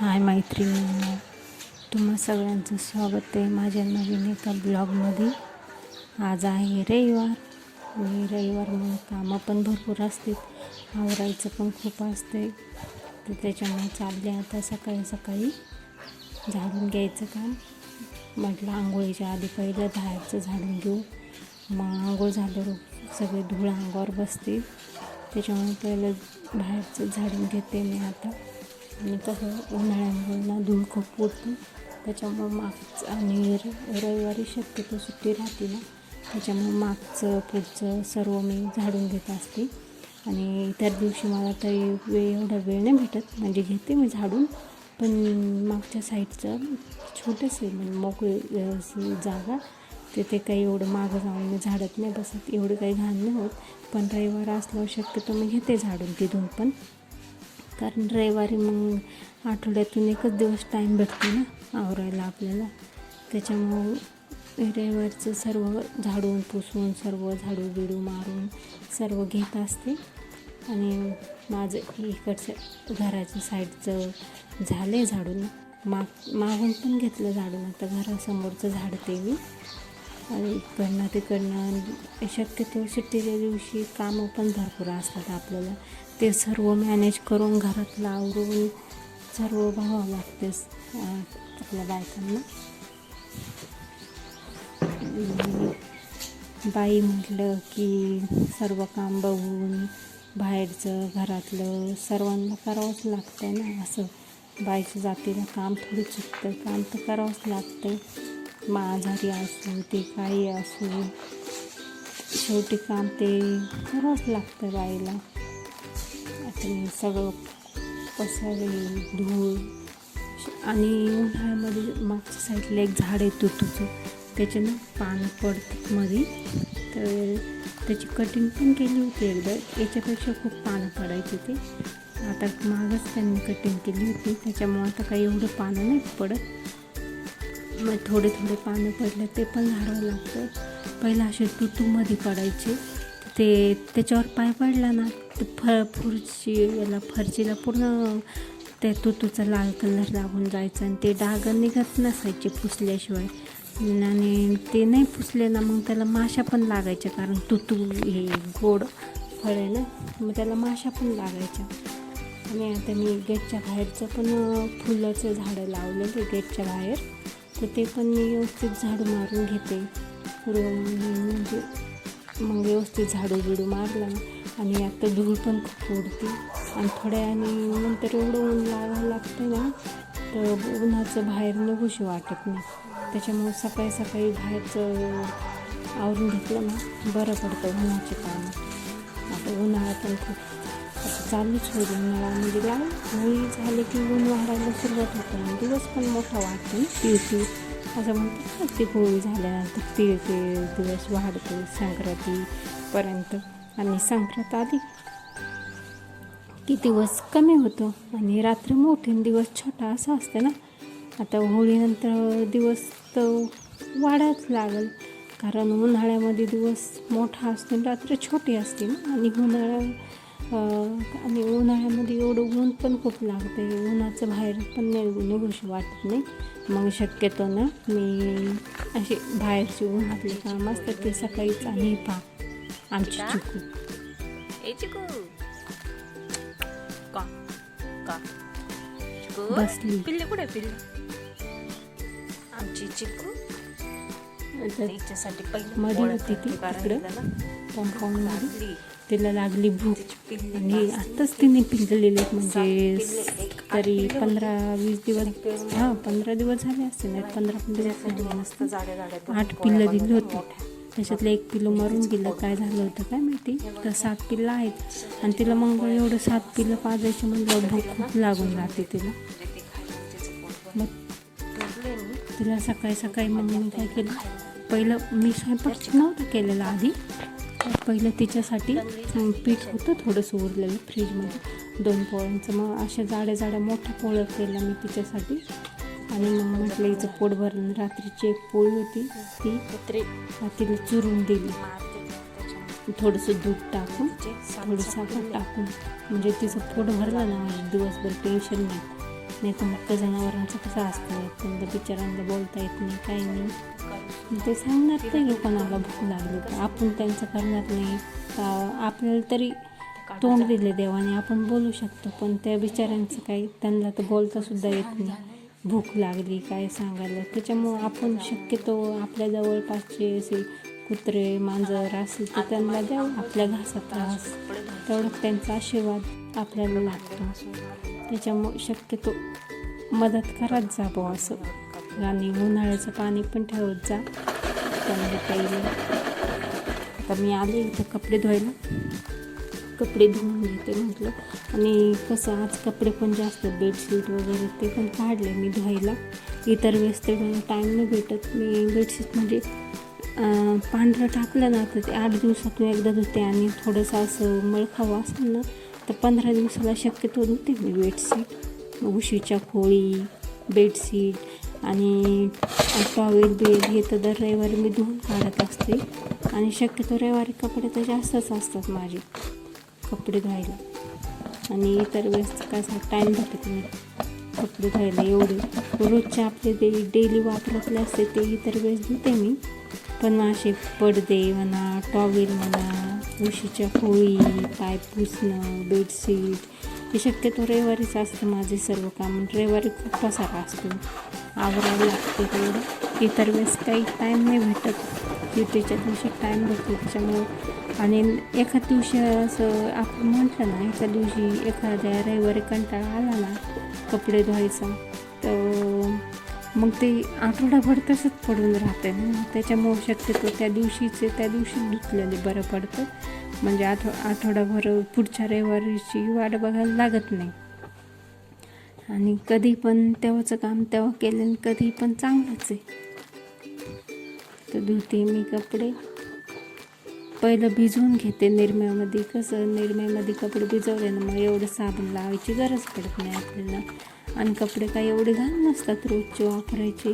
हाय मैत्रिणींनो तुम्हा सगळ्यांचं स्वागत आहे माझ्या नवीन एका ब्लॉगमध्ये. आज आहे रविवार. मी रविवार म्हणून कामं पण भरपूर असतात. आवरायचं पण खूप असते तर त्याच्यामुळे चालले आता सकाळी सकाळी. झाडून घ्यायचं काम. म्हटलं आंघोळीच्या आधी पहिलं बाहेरचं झाडून घेऊ. मग आंघोळ झाल्यावर सगळे धूळ अंगावर बसते त्याच्यामुळे पहिलं बाहेरचं झाडून घेते मी आता. आणि कसं उन्हाळ्यामुळे ना धूळ खूप उडते त्याच्यामुळं मागचं आणि र रविवारी शक्यतो सुट्टी राहते ना. त्याच्यामुळं मागचं पुढचं सर्व मी झाडून घेत असते. आणि त्या दिवशी मला तरी वेळ एवढा वेळ नाही भेटत. म्हणजे घेते मी झाडून पण मागच्या साईडचं छोटंसं आहे म्हणजे मोकळी जागा. तिथे काही एवढं मागं जाऊन मी झाडत नाही बसत. एवढं काही घाण नाही होत. पण रविवार असल्यावर शक्यतो मी घेते झाडून तिथून पण. कारण रविवारी मग आठवड्यातून एकच दिवस टाईम भेटतो ना आवरायला आपल्याला. त्याच्यामुळं रविवारचं सर्व झाडून पुसून सर्व झाडू बिडू मारून सर्व घेत असते. आणि माझं इकडचं घराच्या साईडचं झालं आहे झाडून. माग मागून पण घेतलं झाडून. आता घरासमोरचं झाडते मी. आणि इकडनं तिकडनं शक्यतो सुट्टीच्या दिवशी कामं पण भरपूर असतात आपल्याला. ते सर्व मॅनेज करून घरातलं आवरून सर्व भावावं लागतेच आपल्या बायकांना. बाई म्हटलं की सर्व काम बघून बाहेरचं घरातलं सर्वांना करावंच लागतं ना असं बाईच्या जातीला काम थोडी चुकतं काम तर करावंच लागतं आजारी असू ते काही असू शेवटी काम ते करावंच लागतं बाईला. आता सगळं पसारे धूळ आणि उन्हाळ्यामध्ये मागच्या साईडला एक झाड आहे तुझं त्याच्यानं पानं पडतात मध्ये तर त्याची कटिंग पण केली होती एकदा याच्यापेक्षा खूप पानं पडायची ते. आता मागच त्यांनी कटिंग केली होती त्याच्यामुळं आता काही एवढं पानं नाही पडत. मग थोडे थोडे पानं पडले ते पण झाडावं लागतं. पहिलं असे तुतूमध्ये पडायचे. ते त्याच्यावर पाय पडला ना ते फ फुरची याला फरचीला पूर्ण त्या तुतूचा लाल कलर लागून जायचा आणि ते डाग निघत नसायचे पुसल्याशिवाय. आणि ते नाही पुसले ना मग त्याला माशा पण लागायच्या कारण तुतू हे गोड फळ आहे ना मग त्याला माशा पण लागायच्या. आणि आता मी गेटच्या बाहेरचं पण फुलाचं झाडं लावलेलं गेटच्या बाहेर. तर ते पण मी व्यवस्थित झाडू मारून घेते. म्हणजे, म्हणजे मग व्यवस्थित झाडू बिडू मारला आणि आता धूळ पण खूप उडते. आणि थोड्या आणि नंतर एवढं ऊन लागायला लागतं ना तर उन्हाचं बाहेर निघूशी वाटत नाही. त्याच्यामुळे सकाळी सकाळी बाहेरचं आवरून घेतलं ना बरं पडतं उन्हाचे काम आता उन्हाळा पण खूप आता चालूच होईल मला म्हणजे काय होळी झाली की ऊन वाढायला सुरुवात होते आणि दिवस पण मोठा वाटतो ना असं म्हणतात ना ती होळी झाल्यानंतर तीळ ते दिवस वाढतो संक्रांतीपर्यंत आणि संक्रांत आली की दिवस कमी होतो आणि रात्र मोठी दिवस छोटा असा असतं ना. आता होळीनंतर दिवस तर वाढायच लागेल. कारण उन्हाळ्यामध्ये दिवस मोठा असतो रात्र छोटी असते ना. आणि उन्हाळ्या आणि उन्हाळ्यामध्ये एवढं ऊन पण खूप लागते उन्हाचं बाहेर पण निघू निघूशी वाटत नाही. मग शक्यतो ना मी असे बाहेरचे उन्हातले काम असतात ते सकाळीच आणि पा आमची चिकू. ए चिकू! का? का? चिकू? बसली. पिल्ले कुठे पिल्ले? आमची चिकू? तिच्यासाठी पहिलं पोळ्या होती ती तिकडं. कंपाऊंडमध्ये. तिला लागली भूक. आणि आत्ताच तिने पिंजलेले म्हणजे तरी पंधरा वीस दिवस हां पंधरा दिवस झाले असते नाही पंधरा पंधरा दिवस झाले मस्त आठ पिल्लं दिली होती. त्याच्यातलं एक पिल्लं मरून गेलं. काय झालं होतं काय माहिती? तर सात पिल्लं आहेत. आणि तिला मग एवढं सात पिल्लं पाजायचे म्हणलं भूक खूप लागून जाते तिला. मग तिला सकाळी सकाळी मम्मीने काय केलं? पहिलं मी स्वयंपाक नव्हता केलेला आधी. पहिलं तिच्यासाठी पीठ होतं थोडंसं उरलेलं फ्रीजमध्ये दोन पोळ्यांचं मग अशा जाड्या जाड्या मोठ्या पोळ्या केल्या मी तिच्यासाठी. आणि मग म्हटलं हिचं पोट भरलं. रात्रीची एक पोळी होती ती तिला चुरून दिली. थोडंसं दूध टाकून थोडी साखर. टाकून म्हणजे तिचं पोट भरलं ना दिवसभर टेन्शन नाही. नाही तर मग जनावरांचं कसं असतं? त्यांना बिचारांना बोलता येत नाही काही नाही. ते सांगणार नाही कोणाला भूक लागली तर आपण त्यांचं करणार नाही. आपल्याला तरी तोंड दिले देवाने आपण बोलू शकतो पण त्या बिचाऱ्यांचं काही त्यांना तर बोलतासुद्धा येत नाही. भूक लागली काय सांगायला? त्याच्यामुळं आपण शक्यतो आपल्या जवळपासचे असे कुत्रे मांजर असेल तर त्यांना द्यावं आपल्या घासात घास तेवढं त्यांचा आशीर्वाद. आपल्याला लागतं त्याच्यामुळे शक्यतो मदत करत जा बुवा असं. आणि उन्हाळ्याचं पाणी पण ठेवत जा. त्यांना प्यायला आता मी आले इथं कपडे धुवायला. कपडे धुवून घेते म्हटलं. आणि कसं आज कपडे पण जास्त बेडशीट वगैरे ते पण काढले मी धुवायला. इतर वेळेस ते टाईम नाही भेटत. मी बेडशीट म्हणजे पांढरं टाकलं ना तर ते आठ दिवसातून एकदा धुते आणि थोडंसं असं मळखावं असेल ना तर पंधरा दिवसाला शक्यतो धुते मी बेडशीट उशीच्या खोळी बेडशीट आणि टॉवेल बेड हे तर दर रविवारी मी धुवून काढत असते. आणि शक्यतो रविवारी कपडे तर जास्तच असतात माझे कपडे धुवायला. आणि इतर वेळेस कसा टाईम भेटत नाही कपडे धुवायला एवढे. रोजचे आपले ते डेली वापरातले असते ते इतर वेळेस धुते मी. पण मग असे पडदे म्हणा टॉवेल म्हणा उशीच्या होळी पाय पुसणं बेडशीट हे शक्यतो रविवारीच असतं माझे सर्व काम. रविवारी खूप पसारा असतो. आवरावं लागते तेवढं. इतर वेळेस काही टाईम नाही भेटत. ड्युटीच्या दिवशी टाईम भेटतो त्याच्यामुळं. आणि एखाद दिवशी असं आपण म्हटलं ना एका दिवशी एखाद्या रविवारी कंटाळा आला ना कपडे धुवायचा मग ते आठवडाभर तसंच पडून राहते ना. त्याच्यामुळं शक्यतो त्या दिवशीचे त्या दिवशी धुतलेले बरं पडतं. म्हणजे आठ आठवडाभर पुढच्या रविवारीची वाट बघायला लागत नाही. आणि कधी पण तेव्हाचं काम तेव्हा केलं कधी पण चांगलंच आहे. तर धुते मी कपडे. पहिलं भिजवून घेते निरम्यामध्ये. कसं निरम्यामध्ये कपडे भिजवले ना मग एवढं साबण लावायची गरज पडत नाही आपल्याला. आणि कपडे काय एवढे घाण नसतात रोजचे वापरायचे.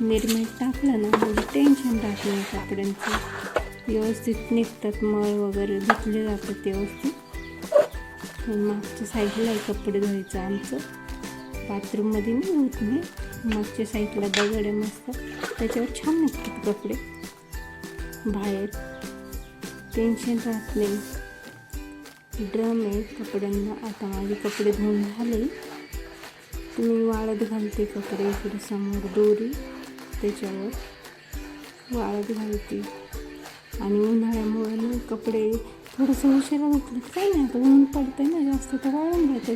निरम्यात टाकलं ना म्हणजे टेन्शन राहत नाही कपड्यांचं. व्यवस्थित निघतात मळ वगैरे धुतले जातात व्यवस्थित. मागच्या साईडला आहे कपडे धुवायचं आमचं. बाथरूममध्ये नाही होत नाही मागच्या साईडला दगड आहे मस्त. त्याच्यावर छान निघतात कपडे. बाहेर. टेन्शन राहत नाही. ड्रम आहे कपड्यांना. आता माझे कपडे धुवून झाले. तुम्ही वाळत घालते कपडे इकडे समोर दोरी त्याच्यावर. वाळत घालते. आणि उन्हाळ्यामुळे ना कपडे थोडंसं उशिरा धुतलं. काही नाही आता ऊन पडतंय ना जास्त तर वाळून जाते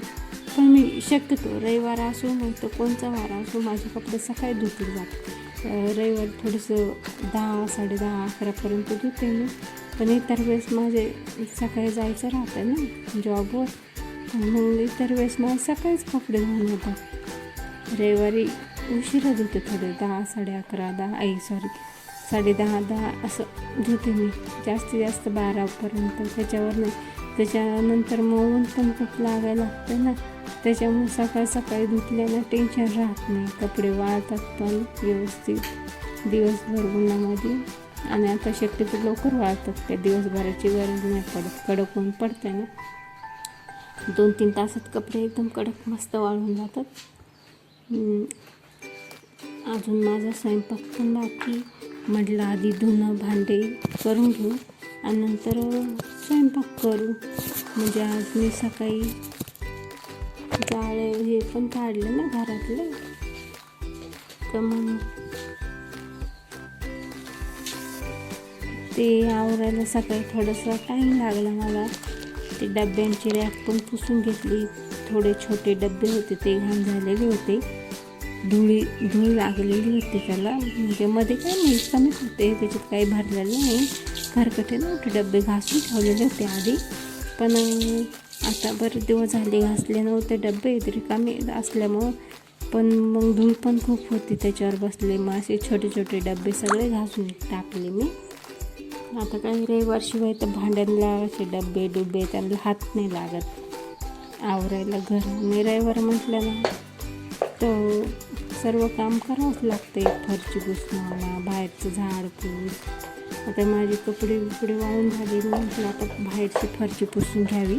पण मी शक्यतो रविवार असो नाही तर कोणचा वार असो माझे कपडे सकाळी धुतले जातात रविवारी थोडंसं दहा साडेदहा अकरापर्यंत धुते मी. पण इतर वेळेस माझे सकाळी जायचं राहतं ना जॉबवर मग इतर वेळेस माझे सकाळीच कपडे धुवून होतात रविवारी उशिरा धुते थोडे दहा साडे अकरा दहा आई सॉरी साडे दहा दहा असं धुते मी. जास्तीत जास्त बारापर्यंत. त्याच्यावर नाही त्याच्यानंतर मग ऊन पण खूप लागायला लागतं ना. त्याच्यामुळे सकाळ सकाळी धुतल्यानं टेन्शन राहत नाही. कपडे वाळतात पण व्यवस्थित. दिवसभर उन्हामध्ये. आणि आता शक्यतो लवकर वाळतात. त्या दिवसभराची गरज नाही पडत. कडक ऊन पडते ना. दोन तीन तासात कपडे एकदम कडक मस्त वाळून जातात. अजून माझा स्वयंपाक पण बाकी. म्हटलं आधी धुणं भांडे करून घेऊ. आणि नंतर स्वयंपाक करू. म्हणजे आज मी सकाळी जाळे हे पण काढलं ना घरातलं. तर मग ते आवरायला सकाळी थोडंसं टाईम लागला मला. ते डब्यांची रॅक पण पुसून घेतली. थोडे छोटे डबे होते ते घाण झालेले होते. धुळी धूळ लागलेली होती त्याला. म्हणजे मध्ये काय नाही कमीच होते त्याच्यात काही भरलेलं नाही. खरकटे ना डबे घासून ठेवलेले होते आधी. पण आता बरेच दिवस झाले घासले नव्हते डबे तरी कमी असल्यामुळं पण मग धूळ पण खूप होती. त्याच्यावर बसले मग असे छोटे छोटे डबे सगळे घासून टाकले मी. आता काही रविवारशिवाय तर भांड्यांना असे डबे डुबे त्यांना हात नाही लागत. आवरायला घर. आणि रविवार म्हटलं ना तर सर्व काम करावंच लागते फरची घुसणं बाहेरचं झाड पूस आता माझे कपडे बिपडे वाळून झाले म्हटलं आता बाहेरची फरची पुसून घ्यावी.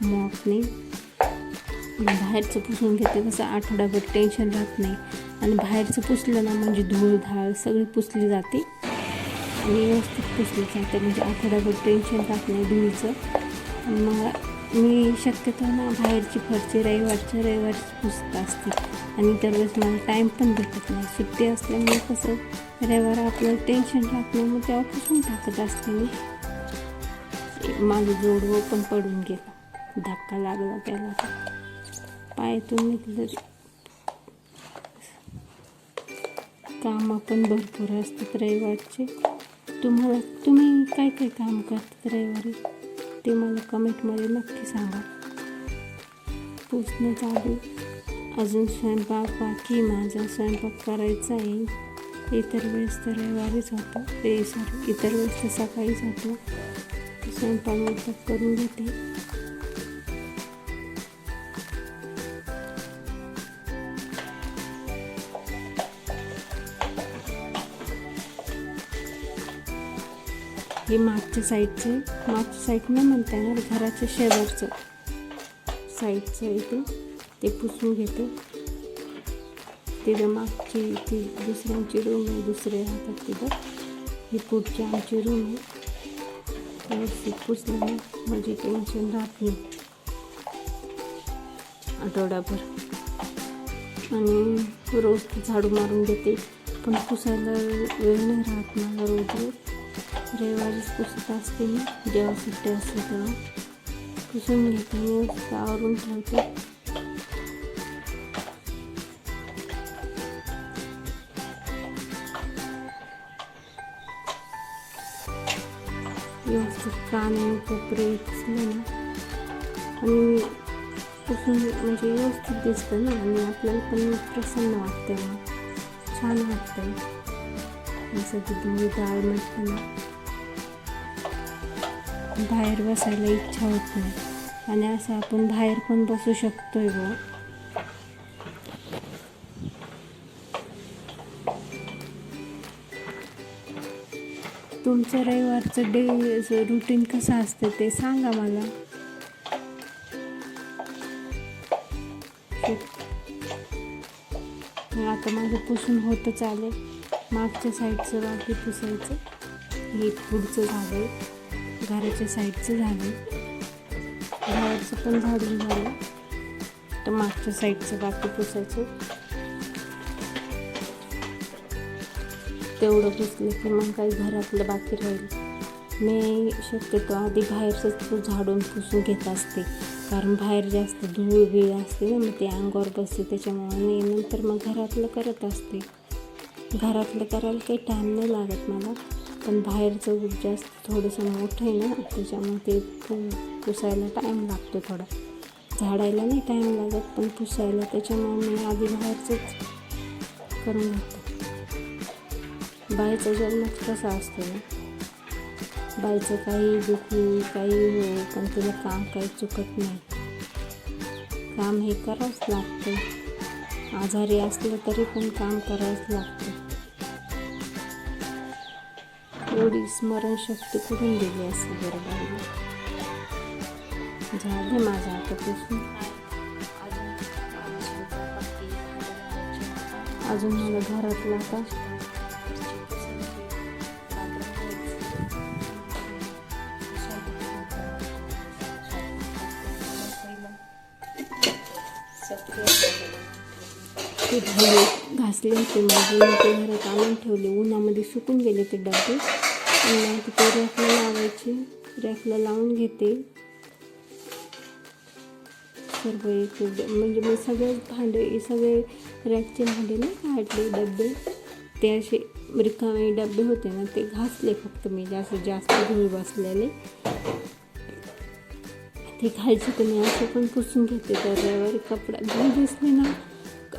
मॉपने बाहेरचं पुसून घेते कसं आठवडाभर टेन्शन राहत नाही. आणि बाहेरचं पुसलं ना म्हणजे धूळ धाळ सगळी पुसली जाते. आणि व्यवस्थित पुसली जाते म्हणजे आठवडाभर टेन्शन राहत नाही धुळीचं. मला मी शक्यतो ना बाहेरची फरची रविवारच्या रविवारची पुसत असते. आणि त्यावेळेस मला टाईम पण भेटत नाही. सुट्टी असल्यामुळे कसं रविवार आपल्याला टेन्शन राहत नाही मग तेव्हा पुसून टाकत असते मी. माझं जोडवं पण पडून गेलं. धक्का लागला त्याला. पायातून निघलं. ते. कामं पण भरपूर असतात रविवारचे. तुम्हाला तुम्ही काय काय काम करतात रविवारी? ते मला कमेंटमध्ये नक्की सांगा. पुसणं चालू अजून स्वयंपाक बाकी माझा स्वयंपाक करायचा आहे. इतर वेळेस तर रविवारीच होतो. ते सॉरी इतर वेळेस तर सकाळीच होतो. स्वयंपाक वगैरे करून घेते. हे मागच्या साईडचे मागच्या साईड नाही म्हणता येणार घराच्या शेजारचं साईडचं इथे ते. पुसून घेते. तिथं मागची ती दुसऱ्यांची रूम आहे दुसरे राहतात तिथं. ही पुढची आमची रूम आहे. व्यवस्थित पुसल्याने म्हणजे टेन्शन राहत नाही. आठवडाभर. आणि रोज झाडू मारून देते. पण पुसायला वेळ नाही राहत मला रोज रोज. रविवारीच पुसत असते मी जेव्हा सुट्टी असते तेव्हा. पुसून घेते मी आवरून ठेवते. व्यवस्थित काने कोपरे पुसले ना. आणि पुसून म्हणजे व्यवस्थित दिसतं ना आणि आपल्याला पण प्रसन्न वाटते. छान वाटतं. जसं की तुम्ही डाळ म्हटलं ना. बाहेर बसायला इच्छा होत नाही. आणि असं आपण बाहेर पण बसू शकतोय व तुमचं रविवारचं डे रुटीन कसं असतं ते सांगा मला. आता माझं पुसून होतं चालेल. मागच्या साईडचं बाकी पुसायचं. हे पुढचं झालं घराच्या साईडचं झालं. बाहेरचं पण झाडून झालं. तर मागच्या साईडचं बाकी पुसायचं. तेवढं पुसलं की मग काही घरातलं बाकी राहील. मी शक्यतो आधी बाहेरचंच तू झाडून पुसून घेत असते. कारण बाहेर जास्त धूळ बिळ असते ना मग ते अंगावर बसते. त्याच्यामुळे मी नंतर मग घरातलं करत असते. घरातलं करायला काही टाईम नाही लागत मला. पण बाहेरचं जास्त थोडंसं मोठं आहे ना त्याच्यामुळे ते पु पुसायला टाईम लागतो थोडा. झाडायला नाही टाईम लागत पण पुसायला. त्याच्यामुळे मी आधी बाहेरचंच करून घेतो बाईचा जन्मच कसा असतो ना? बाईचं काही दुखी काही हो पण तिला काम काही चुकत नाही. काम हे करावंच लागतं. आजारी असलं तरी पण काम करावंच लागतं. एवढी स्मरणशक्ती कुठून दिली असेल बरं बाईला झालं माझं आतापासून अजून मला घरातलं आता. ते भांडे घासले होते माझे ते घरात आणून ठेवले. उन्हामध्ये सुकून गेले ते डबे. आणि तिथे रॅकला लावायचे. रॅकला लावून घेते. सर्व एक म्हणजे मी सगळे भांडे सगळे रॅकचे भांडे नाही काढले डबे. ते असे रिकामे डबे होते ना ते घासले फक्त मी. जास्त जास्त धूळ बसलेले. ते खायचे तर मी असं पण पुसून घेते. त्याच्यावर कपडा धूळ दिसले ना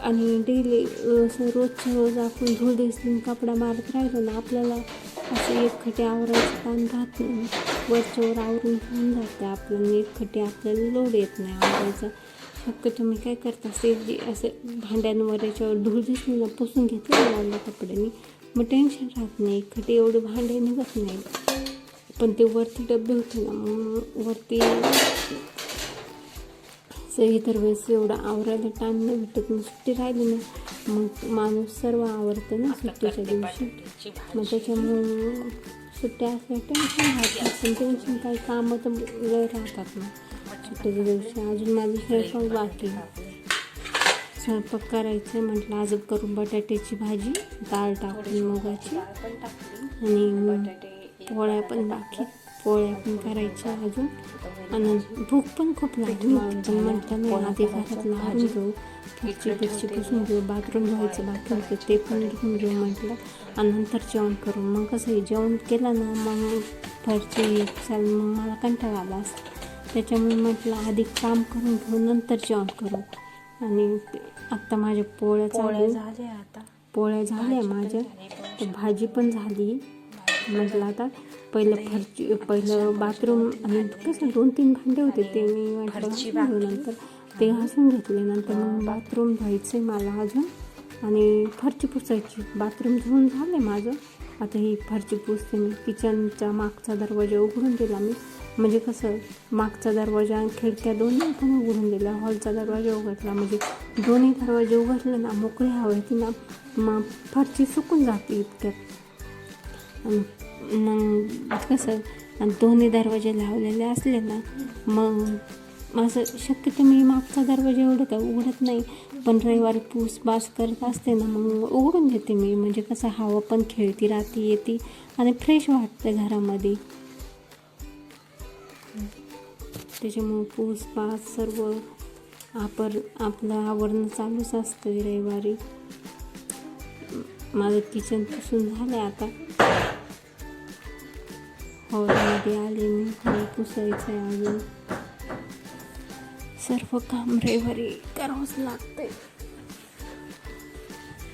आणि डेली असं रोजच्या रोज आपण धूळ दिसून कपडा मारत राहिलो ना आपल्याला असं एकखटे आवरायचं ताण राहत नाही. वरच्या वर आवरून होऊन जाते आपल्याला एकखटे आपल्याला लोड येत नाही आवरायचं. फक्त तुम्ही काय करता असे जे असं भांड्यांवर याच्यावर धूळ दिसली ना पुसून घेतलं लावलं कपड्यांनी मग टेन्शन राहत नाही. एकखटे एवढे भांडे निघत नाही. पण ते वरती डबे होते ना मग वरती असं इतर वेळेस एवढं आवरायला टाईम नाही भेटत. मग सुट्टी राहिली ना मग माणूस सर्व आवडतं ना सुट्टीच्या दिवशी. मग त्याच्यामुळं सुट्ट्या असल्या टेन्शन राहत पण टेन्शन काही कामं तर लय राहतात ना. सुट्टीच्या दिवशी अजून माझी स्वयंपाक बाकी. स्वयंपाक करायचं म्हटलं अजून करून बटाट्याची भाजी डाळ टाकून मुगाची. आणि पोळ्या पण बाकी. पोळ्या पण करायच्या अजून. आणि भूक पण खूप लागली. पण म्हटलं नाही आधी घरातलं आवरून घेऊ फरची बिरची पुसून घेऊ बाथरूम धुवायचं बाकी होतं ते पण घेऊन घेऊ म्हटलं. आणि नंतर जेवण करू. मग कसं आहे, जेवण केलं ना मग फरची चाल मग मला कंटाळा आला असता त्याच्यामुळे म्हटलं आधी काम करून घेऊ नंतर जेवण करू. आणि आत्ता माझ्या पोळ्या पोळ्या चालू झाले आता. पोळ्या झाल्या माझ्या. भाजी पण झाली. म्हटलं आता पहिलं फरची पहिलं बाथरूम आणि कसं दोन तीन भांडे होते ते मी नंतर ते घासून घेतले. नंतर मग बाथरूम धुवायचं आहे मला अजून. आणि फरची पुसायची. बाथरूम धुवून झालं आहे माझं. आता ही फरची पुसते मी. किचनचा मागचा दरवाजा उघडून दिला मी. म्हणजे कसं मागचा दरवाजा आणि खिडक्या दोन्ही पण उघडून दिल्या. हॉलचा दरवाजा उघडला. म्हणजे दोन्ही दरवाजे उघडले ना मोकळी हवा ना मग फरची सुकून जाते इतक्यात. आणि मग कसं दोन्ही दरवाजे लावलेले असले ना मग असं शक्यतो मी मागचा दरवाजा एवढं काय उघडत नाही. पण रविवारी पूस बास करत असते ना मग उघडून घेते मी. म्हणजे कसं हवा पण खेळती राहती येते आणि फ्रेश वाटते घरामध्ये. त्याच्यामुळं पूस पास सर्व आपर आपलं आवरणं चालूच असतं रविवारी. माझं किचन पुसून झालं आता. हॉलमध्ये आले मी हॉल पुसायचं आहे अजून. सर्व काम रविवारी करावंच लागते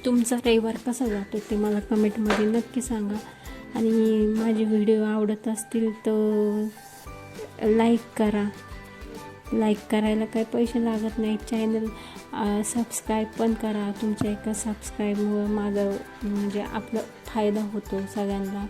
तुमचा रविवार कसा जातो ते मला कमेंटमध्ये नक्की सांगा. आणि माझे व्हिडिओ आवडत असतील तर लाईक करा. लाईक करायला काही पैसे लागत नाही चॅनल सबस्क्राईब पण करा. तुमच्या एका सबस्क्राईबमुळं माझं म्हणजे आपलं फायदा होतो सगळ्यांना.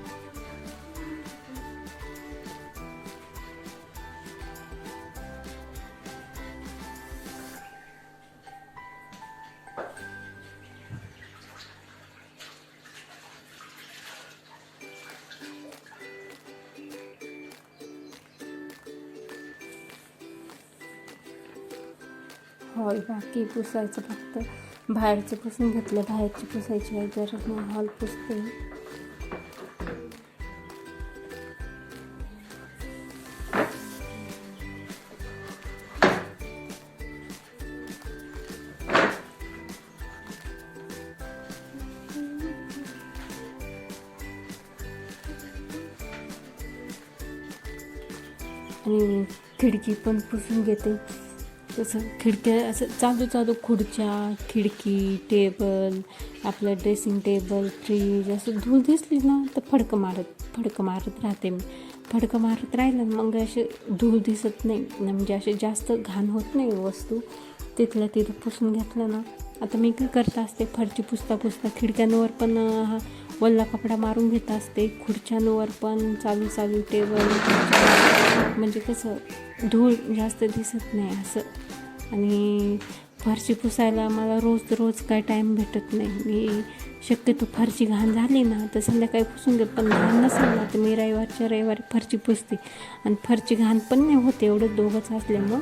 बाकी पुसायचं फक्त. बाहेरचं पुसून घेतलं बाहेरचे पुसायची काही गरज नाही हॉल पुसते आणि खिडकी पण पुसून घेते. तसं खिडक्या असं चालू चालू खुर्च्या खिडकी टेबल आपलं ड्रेसिंग टेबल फ्रीज असं धूळ दिसली ना तर फडकं मारत फडकं मारत राहते मी. फडकं मारत राहिलं ना मग असे धूळ दिसत नाही. म्हणजे असे जास्त घाण होत नाही वस्तू. तिथल्या तिथं पुसून घेतलं ना. आता मी काय करत असते फरची पुसता पुसता खिडक्यांवर पण हा वल्ला कपडा मारून घेत असते. खुर्च्यांवर पण चालू चालू टेबल म्हणजे कसं धूळ जास्त दिसत नाही असं. आणि फरशी पुसायला मला रोज रोज काय टाईम भेटत नाही. मी शक्यतो फारशी घाण झाली ना तर संध्याकाळी पुसून घेत पण घाण नसेल ना तर मी रविवारच्या रविवारी फारशी पुसते. आणि फारशी घाण पण नाही होते एवढं दोघंच असल्यामुळं.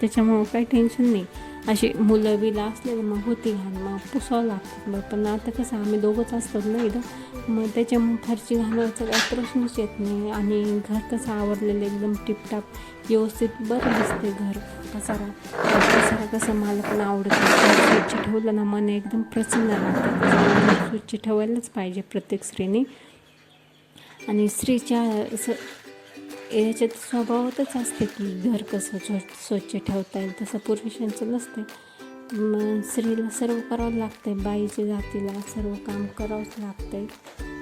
त्याच्यामुळं काही टेन्शन नाही. अशी मुलं बिलं असले मग होती घाण मग पुसावं लागतं. मग पण आता कसं आम्ही दोघंच असतात ना इथं. मग त्याच्यामुळे घरची घालवायचा काही प्रश्नच येत नाही. आणि घर कसं आवरलेलं एकदम टिपटाप व्यवस्थित बरं दिसते घर. पसारा पसारा कसं मला पण आवडत. नाही. स्वच्छ ठेवलं ना मन एकदम प्रसन्न राहतं. स्वच्छ ठेवायलाच पाहिजे प्रत्येक स्त्रीने. आणि स्त्रीच्या असं याच्यात स्वभावातच असते की घर कसं स्व स्वच्छ ठेवता येईल तसं पुरुषांचं नसते मग स्त्रीला सर्व करावं लागतंय बाईच्या जातीला सर्व काम करावंच लागतंय.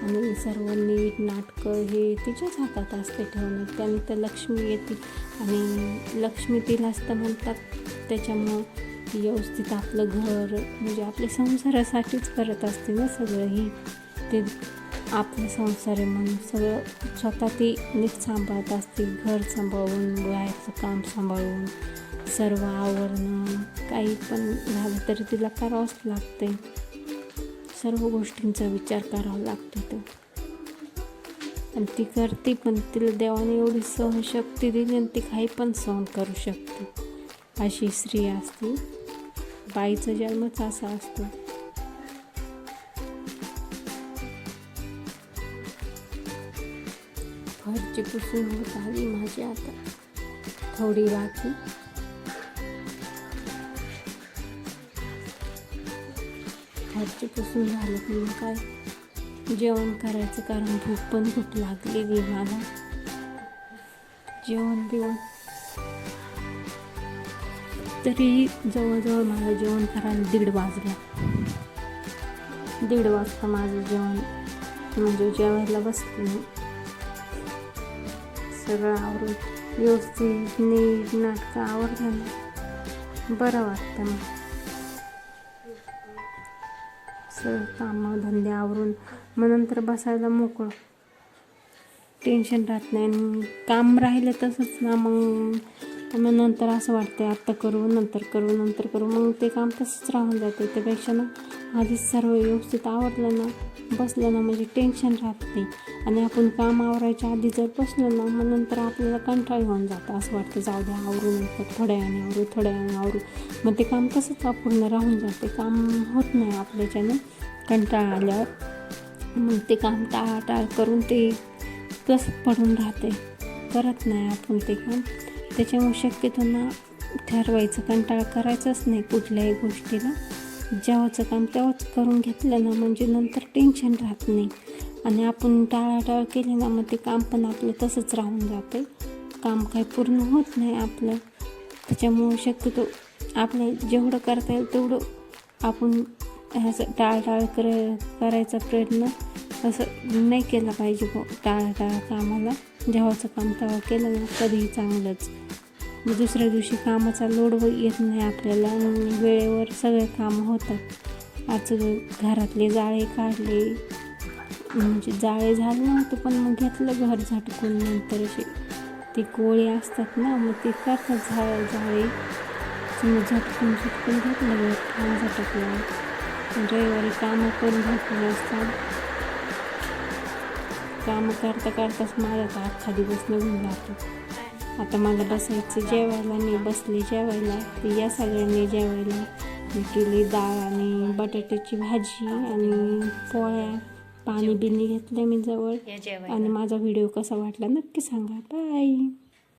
आणि सर्व नीट नाटकं हे तिच्याच हातात असते ठेवणं. त्याने तर लक्ष्मी येते. आणि लक्ष्मी तिला असतं म्हणतात त्याच्यामुळं व्यवस्थित आपलं घर म्हणजे आपल्या संसारासाठीच करत असते ना सगळं ही. ते आपलं संसार आहे म्हणून सगळं स्वतः ती नीट सांभाळत असते घर सांभाळून बाहेरचं काम सांभाळून सर्व आवरणं काही पण झालं तरी तिला करावंच लागते सर्व गोष्टींचा विचार करावा लागतो तो. आणि ती करते पण तिला देवाने एवढी सहनशक्ती दिली आणि ती काही पण सहन करू शकते. अशी स्त्री असते. बाईचा जन्मच असा असतो. फरची पुसून होत आली माझी आता. थोडी बाकी. फरची पुसून झालं की मग काय? जेवण करायचं कारण भूक पण खूप लागलेली मला. जेवण बिवण. तरी जवळजवळ मला जेवण करायला दीड वाजल्या दीड वाजता माझं जेवण म्हणजे जेवायला बसते मी. सगळं आवरून. व्यवस्थित नीट नाटकं आवडलं ना बरं वाटतं मग. सगळं कामं धंदे आवरून मग नंतर बसायला मोकळं. टेन्शन राहत नाही. आणि काम राहिलं तसंच ना मग. मग नंतर असं वाटतं आत्ता करू नंतर करू नंतर करू. मग ते काम तसंच राहून जाते. त्यापेक्षा ना आधीच सर्व व्यवस्थित आवडलं ना बसलं ना म्हणजे टेन्शन राहत. नाही आणि आपण काम आवरायच्या आधी जर बसलं ना मग नंतर आपल्याला कंटाळ होऊन जातं. असं वाटतं जाऊ द्या आवरून थोड्या वेळाने आवरू थोड्या वेळाने आवरू. मग ते काम तसंच अपूर्ण राहून जाते. काम होत नाही आपल्याच्यानं कंटाळा आल्यावर मग ते काम टाळाटाळ करून ते तसंच पडून राहते. करत नाही आपण ते काम. त्याच्यामुळे शक्यतो ना ठरवायचं कंटाळा करायचंच नाही कुठल्याही गोष्टीला. जेव्हाचं काम तेव्हाच करून घेतलं ना म्हणजे नंतर टेन्शन राहत नाही. आणि आपण टाळाटाळ केली ना मग ते काम पण आपलं तसंच राहून जातं. काम काही पूर्ण होत नाही आपलं. त्याच्यामुळं शक्यतो आपलं जेवढं करता येईल तेवढं आपण असं टाळटाळ कर करायचा प्रयत्न असं नाही केला पाहिजे टाळाटाळ कामाला. जेव्हाचं काम तेव्हा केलं ना कधीही चांगलंच. मग दुसऱ्या दिवशी कामाचा लोड येत नाही आपल्याला. वेळेवर सगळे कामं होतात. आज घरातले जाळे काढले. म्हणजे जाळे झालं नव्हतं पण मग घेतलं घर झटकून नंतर असे. ते कोळी असतात ना मग ते करतात झा जाळे मग झटकून झटकून घेतलं घर काम झटकलं रविवारी कामं करून घेतली असतात. कामं करता करताच माझा तर अख्खा दिवस निघून जातो. आता मला बसायचं जेवायला मी बसले जेवायला तर या सगळ्यांनी जेवायला. मी केली डाळ आणि बटाट्याची भाजी आणि पोळ्या. पाणी बिनी घेतलं मी जवळ. आणि माझा व्हिडिओ कसा वाटला नक्की सांगा. बाय.